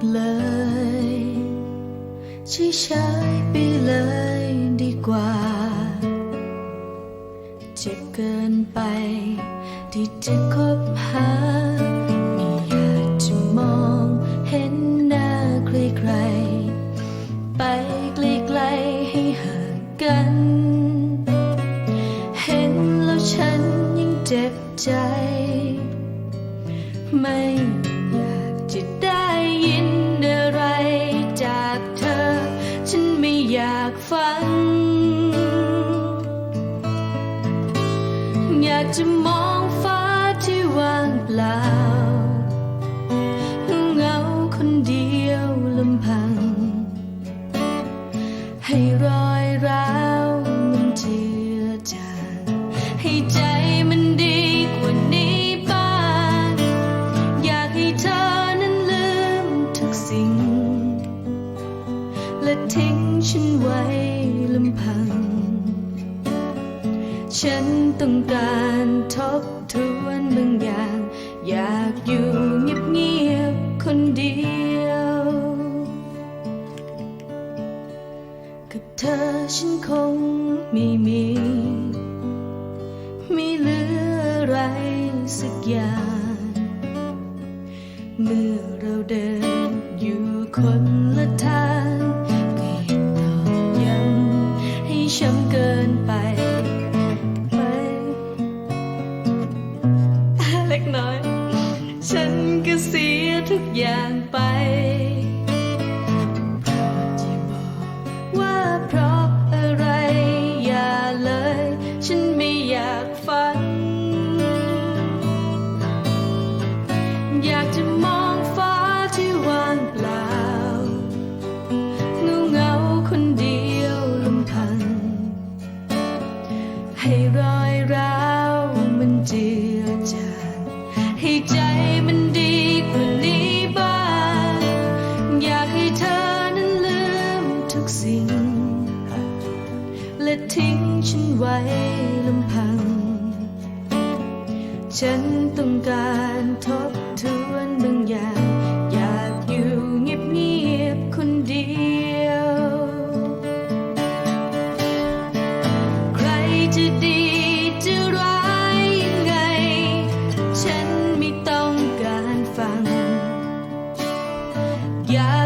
เจออีกเลยช่วยใช้ไปเลยดีกว่า เจ็บเกินไป ที่จะคบหา ไม่อยากจะมองเห็นหน้าใครๆไปไกลๆให้ห่างกัน เห็นแล้วฉันยิ่งเจ็บใจ ไม่ากจะมองฟ้าที่ว่างเปล่า เงาคนเดียวลำพัง ให้รอยร้าวมันเจือจางให้ใจมันดีกว่านี้บ้าง อยากให้เธอนั้นลืมทุกสิ่ง และทิ้งฉันไว้ลำพัง ฉันต้องการทบทวนบางอย่าง อยากอยู่เงียบๆคนเดียว กับเธอฉันคงไม่มี ไม่เหลืออะไรสักอย่าง เมื่อเราเดินอยู่คนละทางก็ยัง อยร้าวมันเจือจางให้ใจมันดีกว่านี้บ้าง อยากให้เธอนั้นลืมทุกสิ่ง และทิ้งฉันไว้ลำพัง ฉันต้องการทบทวนบางอย่าง อยากอยู่เงียบ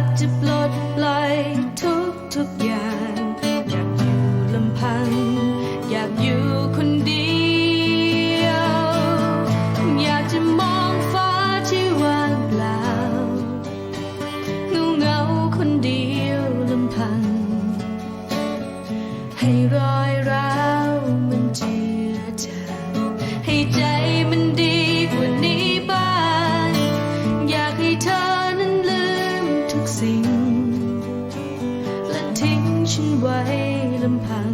ากจะปลดปล่อยทุกทุกอย่างอยากอยู่ลำพัง ฉันไว้ลำพัง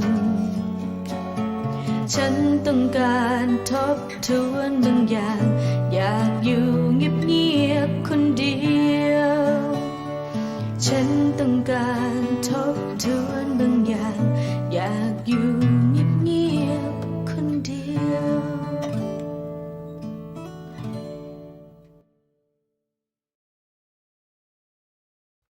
ฉันต้องการทบทวนบางอย่าง อยากอยู่เงียบเงียบคนเดียว ฉันต้องการทบทวนบางอย่าง อยากอยู่